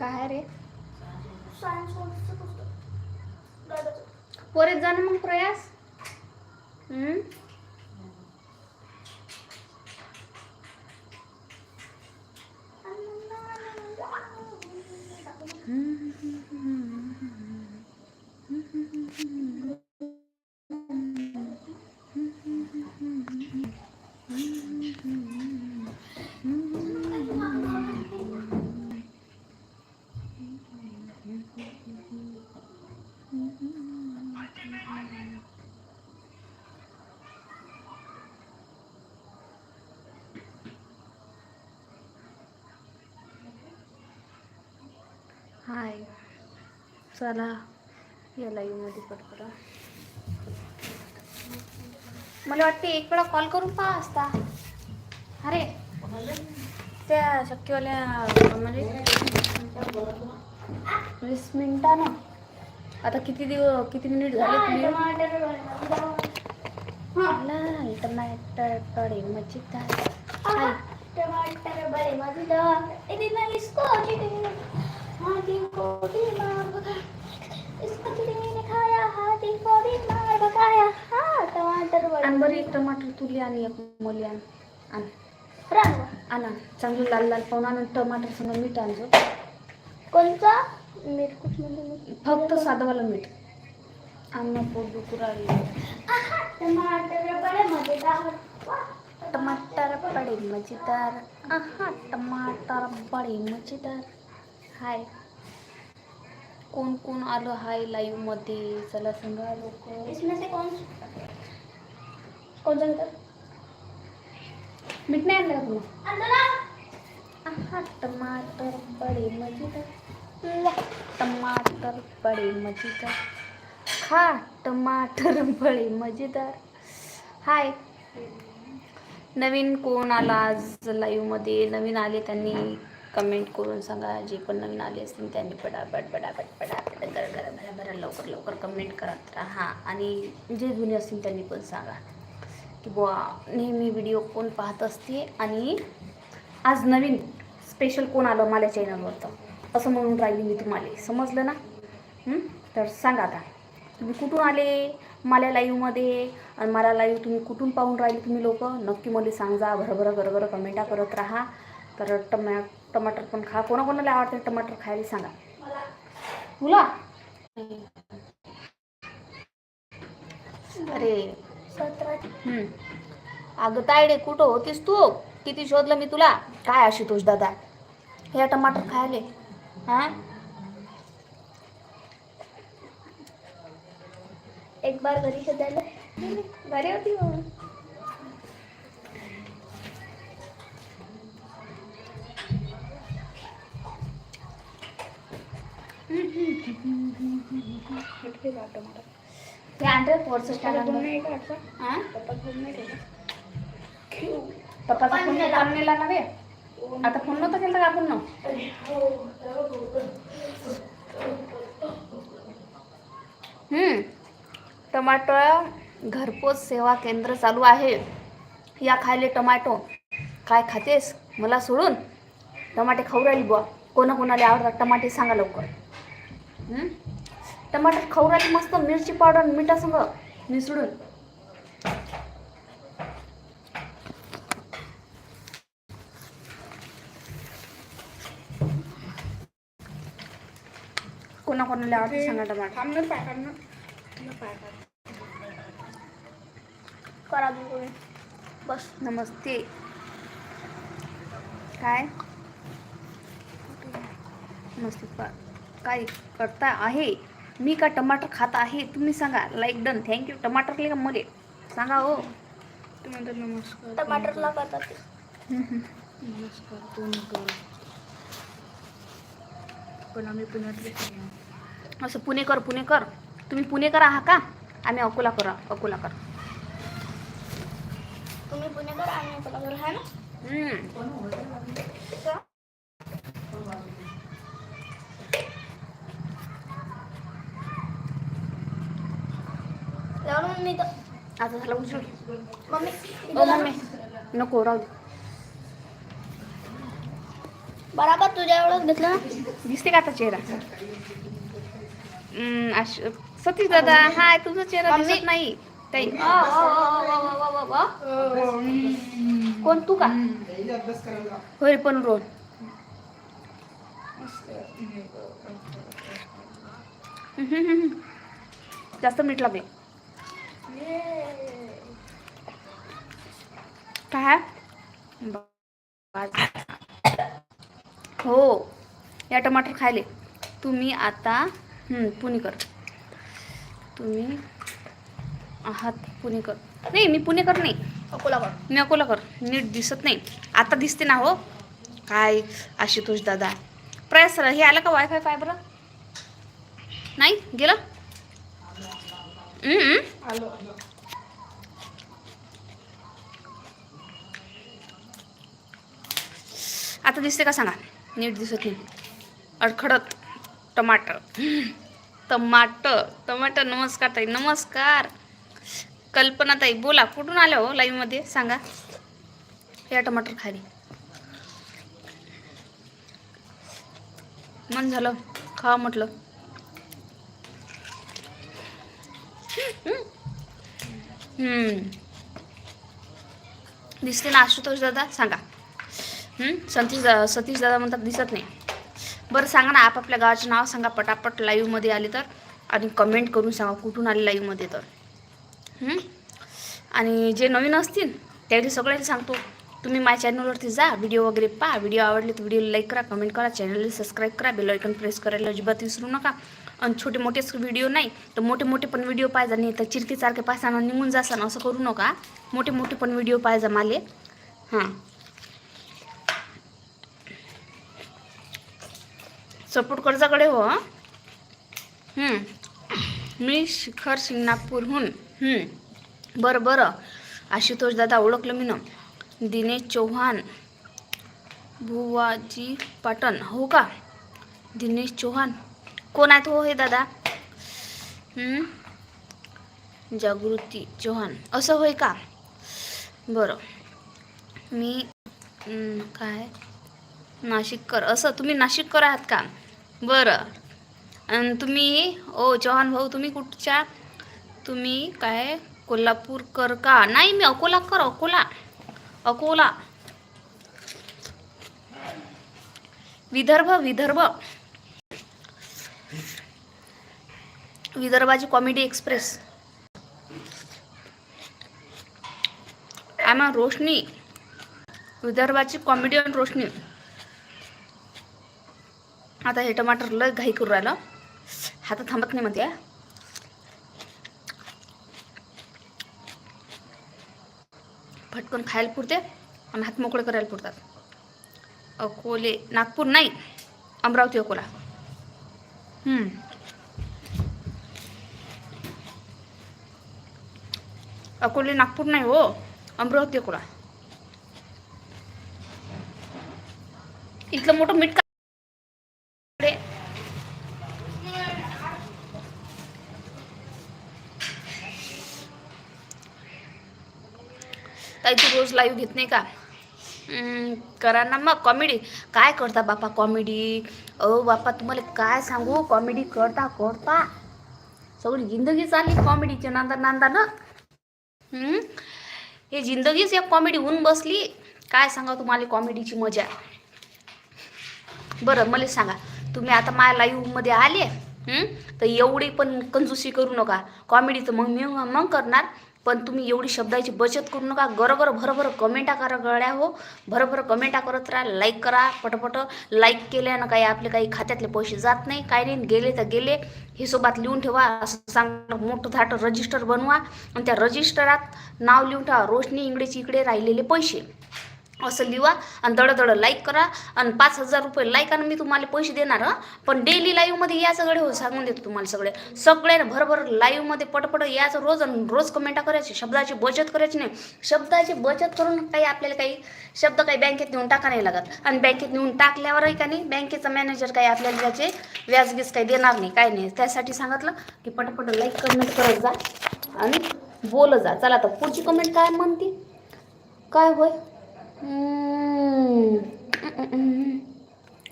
काय रे? सायन्स पुस्तक पोरेत जा ना मग प्रयास. हम्म? हाय चला या लाईव्हमध्ये पटपट मला वाटते एक वेळा कॉल करून पहा असता. अरे त्या शक्यवाल्या म्हणजे, म्हणजे वीस मिनिटानं आता किती दिवस किती मिनिट झाले तुम्ही? लाल टमाटरकडे मजेदार हाय. टमाटर आण बरं एक टमाटर तुली आणि एक मोली आण. आण. आणा चांगलं लाल लाल पाहून आणून टमाटर संग मीठ आणजो कोणचा मीठ कुठ फक्त साधंवालं मीठ. आम्हाला पोट दुखू राहिलं मजेदार. टमाटर बडे मजेदार. आहा टमाटर बडे मजेदार. हाय. कोण कोण आलं हाय लाईव्हमध्ये? चला सांगा लोक इसमें से कौन कौन सा घेतात? मीठ नाही आणलं का? आहा टमाटर बडे मजेदार. टमाटर बडे मजेदार. खा टमाटर बडे मजेदार. हाय. नवीन कोण आला आज लाईव्हमध्ये नवीन आले त्यांनी. कमेंट करून सांगा. जे पण नवीन आले असतील त्यांनी पटापट पटापट पटापट गरा गरा भरा लवकर लवकर कमेंट करत राहा. आणि जे जुने असतील त्यांनी पण सांगा. की बुवा नेहमी व्हिडिओ कोण पाहत असते आणि आज नवीन स्पेशल कोण आलं माझ्या चॅनलवर तर असं म्हणून राहिली मी तुम्हाला. समजलं ना? तर सांगा आता. तुम्ही कुठून आले? मला लाईव्हमध्ये आणि मला लाईव्ह तुम्ही कुठून पाहून राहिले तुम्ही लोक? नक्की मला सांगा. भरभर गरभर कमेंटा करत राहा. तर टमॅ टमाटर पण खा. कोणाकोणाला आवडते टमाटर खायला सांगा. तुला? अरे. अगं तायडे कुठं होतीस तू? किती शोधलं मी तुला? काय आशुतोष दादा? हे टमाटर खायले. हा? एक बार घरी शोधायला. घरी होती ते हा पप्पाचा फोन काम नेला ना रे आता फोन नव्हता केला का आपण ना हम्म. टमाटर घरपोच सेवा केंद्र चालू आहे. या खायले टमाटो. काय खातेस? मला सोडून. टमाटे खाऊ राहिली बुवा. कोणा कोणाला आवडतात टमाटे सांगा लवकर. हम्म? टमाटर खाऊ राहिली मस्त मिरची पावडर मिठासंग मिसळून. कोणा कोणाला आवडते सांगा टमाटर? करा बस. नमस्ते. काय? नमस्ते पा- काय करता आहे? मी का टमाटर खात आहे? तुम्ही सांगा. लाईक डन थँक्यू टमाटर का मले. सांगा हो. टमाटरला करतात ते. पण आम्ही पुण्यातले असं पुणेकर पुणेकर तुम्ही पुणेकर आहात का? आम्ही अकोलाकर आहोत, अकोलाकर तुम्ही पुणेकर आणि कोल्हापूर आहे ना हम्म. का? लावून मी तर आता झाला उशीर मम्मी ओ मम्मी. नको राहू दे. बराबर तुझ्या एवढंच घेतलं दिसते का आता चेहरा? हम्म, सतीश दादा हाय तुमचा चेहरा. दिसत नाही. ताई. कोण तू का? होय पण रोल. जास्त मीठ लागले काय? हो. या टमाटर खायले. तुम्ही आता पुणेकर तुम्ही आहात पुणेकर नाही मी पुणेकर नाही. अकोलावर मी अकोलाकर नीट दिसत नाही. आता दिसते ना हो. काय? आशुतोष दादा. प्रयास हे आलं का वायफाय काय बरं नाही? गेलं. आता दिसते का सांगा? नीट दिसत नाही. अडखडत टमाटर. टमाटर. टमाटर नमस्कार ताई नमस्कार. कल्पना ताई बोला कुठून आल्या हो लाईव्हमध्ये सांगा. या टमाटर खाली. मन झालं. खावा म्हटलं. दिसते ना आशुतोष दादा? सांगा. सतीश दादा सतीश दादा म्हणतात दिसत नाही. बरं सांगा ना आपापल्या गावाचे नाव सांगा पटापट. लाईव्हमध्ये आले तर. आणि कमेंट करून सांगा कुठून आले लाईव्हमध्ये तर. आणि जे नवीन असतील त्यावेळी सगळ्यांना सांगतो. तुम्ही माझ्या चॅनलवरती जा व्हिडिओ वगैरे पहा. व्हिडिओ आवडले तर व्हिडिओला लाईक करा कमेंट करा. चॅनलला सबस्क्राईब करा. बेल आयकन प्रेस करायला अजिबात विसरू नका. आणि छोटे मोठेच व्हिडिओ नाही तर मोठे मोठे पण व्हिडिओ पाहिजे नाही तर चिरकीसारखे पासाना निघून जासान असं करू नका. मोठे मोठे पण व्हिडिओ पाहिजे माले. हां. सपोर्ट कर्जाकडे हो मी शिखर शिंगणापूरहून बरं बरं. आशुतोष दादा ओळखलं मी ना. दिनेश चौहान भुवाजी पाटण हो का? दिनेश चौहान. कोण आहेत हो हे दादा? जागृती चौहान. असं होय का? बरं. मी काय? नाशिककर. असं तुम्ही नाशिककर आहात का? बरं. आणि तुम्ही ओ चौहान भाऊ तुम्ही कुठच्या? तुम्ही काय? कोल्हापूरकर का? नाही मी अकोलाकर अकोला. अकोला. विदर्भ विदर्भ. विदर्भाची कॉमेडी एक्सप्रेस आम्हा रोशनी. विदर्भाची कॉमेडी कॉमेडियन रोशनी. आता हे टमाटर लय घाई करू राहिलं. हातात थांबत नाही म्हणते फटकन खायला पुरते आणि हात मोकळे करायला पुरतात. अकोले नागपूर नाही. अमरावती अकोला. अकोले नागपूर नाही हो. अमरावती अकोला. इथलं मोठं मीठ का ताई तू रोज लाईव्ह घेत नाही का? करा ना मग कॉमेडी काय करता बापा कॉमेडी अहो बापा तुम्हाला काय सांगू? कॉमेडी करता करता. सगळी जिंदगी चालली कॉमेडीच्या नांदा नांदा ना. हे जिंदगीच एक कॉमेडी होऊन बसली. काय सांगा तुम्हाला कॉमेडीची मजा? बरं मला सांगा. तुम्ही आता माझ्या लाईव्हमध्ये आले तर एवढी पण कंजूसी करू नका. कॉमेडी तर मग मी मग करणार. पण तुम्ही एवढी शब्दाची बचत करू नका. गरोगर भरभर कमेंटा करा गळ्या हो. भरभर कमेंटा करत राहा लाईक करा पटपट. लाईक केल्यानं काही आपले काही खात्यातले पैसे जात नाही. काही नाही गेले तर गेले. हिशोबात लिहून ठेवा. असं चांगलं मोठं धाटं रजिस्टर बनवा. आणि त्या रजिस्टरात नाव लिहून ठेवा. रोशनी इंगडेची इकडे राहिलेले पैसे. असं लिहा आणि दडदड लाईक करा आणि पाच हजार रुपये लाईक आणि मी तुम्हाला पैसे देणार हां. पण डेली लाईव्हमध्ये या सगळे हो सांगून देतो तुम्हाला सगळे. सगळे भरभर लाईव्हमध्ये पटपट याचं रोज आणि रोज कमेंटा करायची. शब्दाची बचत करायची नाही. शब्दाची बचत करून काही आपल्याला काही शब्द काही बँकेत नेऊन टाका नाही लागत. आणि बँकेत नेऊन टाकल्यावरही का नाही बँकेचा मॅनेजर काही आपल्याला त्याचे व्याजगीस काही देणार नाही काय नाही. त्यासाठी सांगितलं की पटपट लाईक कमेंट करत जा आणि बोल जा. चला तर पुढची कमेंट काय म्हणते? काय होय?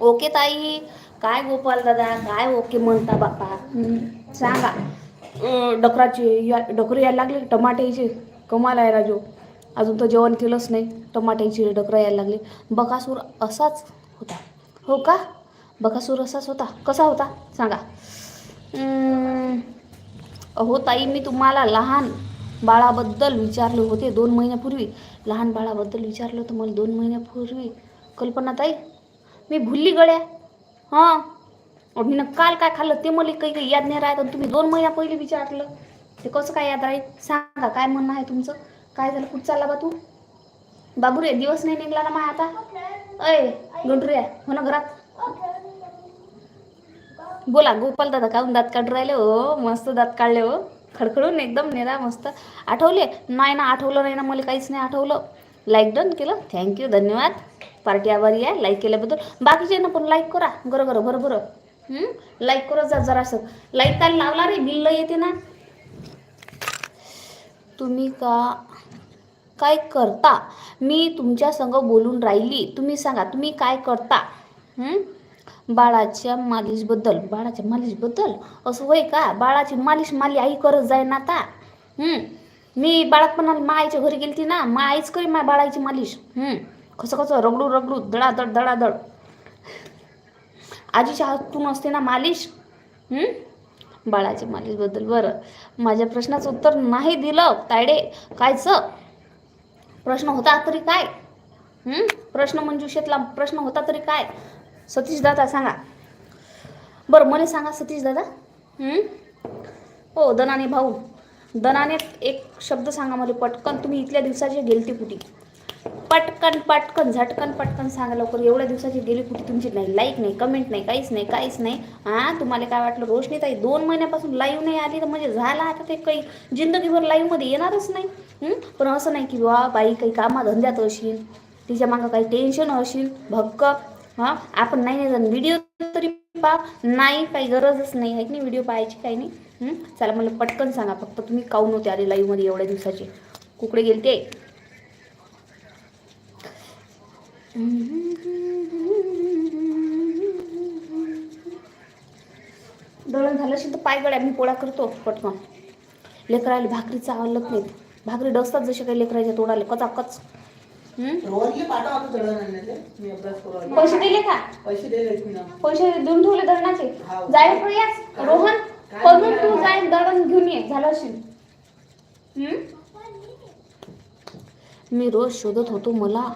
ओके ताई. काय गोपाल दादा? काय ओके म्हणता बापा सांगा. डकराचे या डकरं यायला लागले टमाट्याचे कमाल आहे राजू. अजून तर जेवण केलंच नाही टमाट्याची डकरं यायला लागले. बकासूर असाच होता. हो का? बकासूर असाच होता. कसा होता? सांगा. हो ताई मी तुम्हाला लहान बाळाबद्दल विचारले होते दोन महिन्यापूर्वी. लहान बाळाबद्दल विचारलं होतं मला दोन महिन्यापूर्वी. कल्पना ताई मी भुलली गड्या. हां. मी काल काय खाल्लं ते मला काही काही याद नाही राहत आणि तुम्ही दोन महिन्या पहिले विचारलं. ते कसं काय याद राहील? सांगा काय म्हणणं आहे तुमचं? काय झालं? कुठं चालला बा तू? बाबू रे दिवस नाही निघला ना माया आता. अय गुंडऱ्या हो ना घरात? बोला गोपाल दादा काहून दात काढून राहिले हो? मस्त दात काढले हो? खडखडून एकदम नेरा मस्त आठवले. नाही ना आठवलं नाही ना मला काहीच नाही आठवलं. लाईक डन केलं. थँक्यू धन्यवाद. पार्टी आभारी आहे. लाईक केल्याबद्दल. बाकीचे ना पण लाईक करा. बरं बरं बरं बरं. लाईक करत जा जरासं लाईक काय लावला रे? बिल येते ना. तुम्ही का? काय करता? मी तुमच्या संग बोलून राहिली. तुम्ही सांगा तुम्ही काय करता? बाळाच्या मालिशबद्दल बाळाच्या मालिशबद्दल? असं होय का? बाळाची मालिश माली आई करत जाय ना आता. मी बाळातपणा मा आईच्या घरी गेलती ना मा आईच करी मा बाळाची मालिश. कसं कसं रगडू रगडू दडादड दडादड. आजीच्या हातून असते ना मालिश? बाळाच्या मालिशबद्दल बरं. माझ्या प्रश्नाचं उत्तर नाही दिलं तायडे. कायचं? प्रश्न होता तरी काय? हं? प्रश्न मंजुषेतला प्रश्न होता तरी काय? सतीश दादा सांगा. बरं मला सांगा सतीश दादा हो दनाने भाऊ. दनाने एक शब्द सांगा मला पटकन. तुम्ही इथल्या दिवसाचे गेलती कुठे? पटकन पटकन झटकन पटकन सांगा लवकर. एवढ्या दिवसाची गेली कुठे तुमची? नाही लाईक नाही कमेंट नाही काहीच नाही काहीच नाही. हां तुम्हाला काय वाटलं? रोशनी ताई दोन महिन्यापासून लाईव्ह नाही आली तर म्हणजे झाला आता ते काही. जिंदगीभर लाईव्हमध्ये येणारच नाही. पण असं नाही की वा बाई काही कामाधंद्यात असेल तिच्या मागं काही टेन्शन असेल भक्कम. हां? आपण नाही नाही व्हिडिओ तरी पा नाही काही गरजच नाही. आहे की नाही? व्हिडिओ पाहायची काही नाही. चला मला पटकन सांगा. फक्त तुम्ही काऊन होते आले लाईव्हमध्ये एवढ्या दिवसाचे. कुकडे गेलते? दळण झालं असेल तर पायगड्या मी पोळा करतो पटकन. लेकराला भाकरी चावलत नाहीत. भाकरी डसतात जसे काही लेकराच्या तोडाले. कचाकच. रोहनले पाठव आता दळण आणण्याचे. मी अभ्यास करू आलो. पैसे दिले का? पैसे दिले की ना. पैसे देऊन ठेवले दळणाचे? हाव. जाय प्रयास रोहन काय करून तू बोलला? जाय दळण घेऊन ये. झालं असेल. हं? मी रोज शोधत होतो मला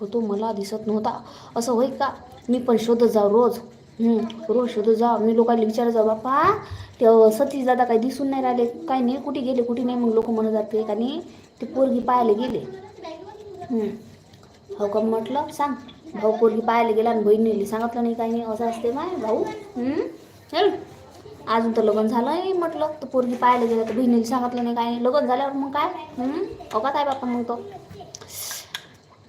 होतो मला दिसत नव्हता. असं होय का? मी पण शोधत जाऊ रोज. हं, रोज शोधत जा मी लोकांना विचारत जाऊ बापा ते सतीश दादा काही दिसून नाही राहिले. काय नाही कुठे गेले कुठे नाही? मग लोक म्हणत जाते का नाही? ते पोरगी पाहायला गेले. हो का म्हटलं सांग. भाऊ पोरगी पाहायला गेला आणि बहिणीला सांगितलं नाही काही नाही असं असते माय भाऊ. चल. अजून तर लग्न झालं नाही म्हटलं. तर पोरगी पाहायला गेलं तर बहिणीला सांगितलं नाही काही नाही. लग्न झाल्यावर मग काय? हं? हो का काय बापा मग तो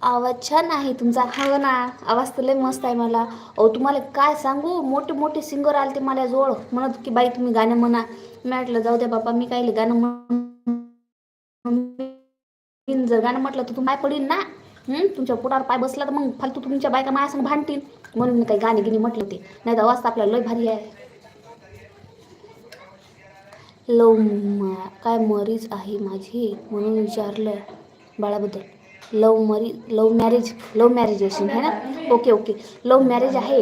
आवाज छान आहे तुमचा. हो ना आवाज तर लय मस्त आहे मला. अहो तुम्हाला काय सांगू? मोठे मोठे सिंगर आले ते मला जवळ. म्हणत की बाई तुम्ही गाणं म्हणा. मी म्हटलं जाऊ द्या बापा मी काही गाणं म्हण जर गाणं म्हटलं तर तू माय पडीन ना? तुमच्या पोटावर पाय बसला तर मग फालतू तुमच्या बायका माझ्यासंग भांडतील. म्हणून मी काही गाणे गिणी म्हटलं ते नाही तर आवाज आपल्याला लय भारी आहे. लव काय मरीज आहे माझी? म्हणून विचारलं बाळाबद्दल. Love marry love marriage love marriage असेल है ना? Okay okay. लव मॅरेज आहे.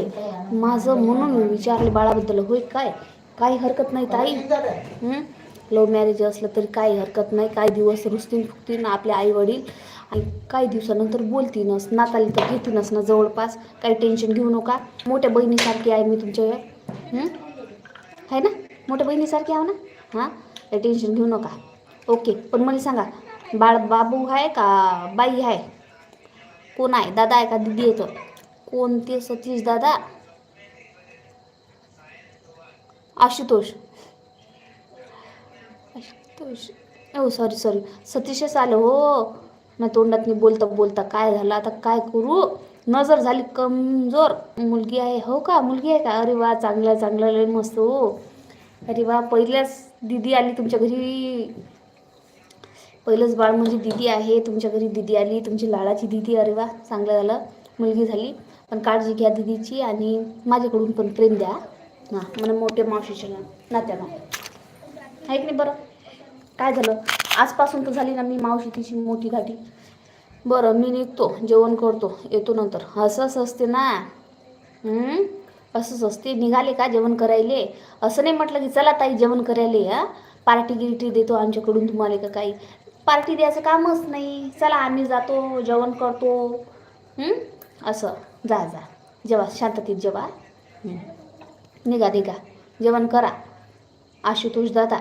माझं म्हणून विचारले बाळाबद्दल. होय काय? काही हरकत नाही ताई. लव्ह मॅरेज असलं तरी काही हरकत नाही काही दिवस रुसतीन फुकतीन आपले आई वडील आणि काही दिवसानंतर बोलतीनच नाताली तर घेतीनच ना जवळपास काही टेन्शन घेऊ नका. मोठ्या बहिणीसारखी आहे मी तुमच्या आहे ना? मोठ्या बहिणीसारखी आहो ना? हां? काही टेन्शन घेऊ नका. ओके पण मला सांगा बाळ बाबू आहे का बाई आहे? कोण आहे? दादा आहे का? दिदी कोण कोणते सतीश दादा? आशुतोष. ओ सॉरी सॉरी सतीशच आलं हो. मी तोंडातनी बोलता बोलता काय झालं आता काय करू? नजर झाली कमजोर. मुलगी आहे हो का? मुलगी आहे का? अरे वा चांगला चांगला लय मस्त हो. अरे वा पहिल्याच दिदी आली तुमच्या घरी. पहिलंच बाळ म्हणजे दिदी आहे तुमच्या घरी दिदी आली तुमची लाडाची दिदी अरे वा चांगलं झालं. मुलगी झाली. पण काळजी घ्या दिदीची आणि माझ्याकडून पण प्रेम द्या. हां मला मोठ्या मावशीच्या नात्याला. आहे की नाही बरं? काय झालं? आजपासून तर झाली ना मी मावशी तिची मोठी घाटी बरं मी निघतो जेवण करतो येतो नंतर. असंच असते ना? असंच असते. निघाले का जेवण करायले? असं नाही म्हटलं की चला ताई जेवण करायले हा? पार्टी गिरटी देतो आमच्याकडून तुम्हाला का काही? पार्टी द्यायचं कामच नाही. चला आम्ही जातो जेवण करतो. असं. जा जा. जेवा शांततेत जेवा. निघा निघा. जेवण करा. आशुतोष दादा.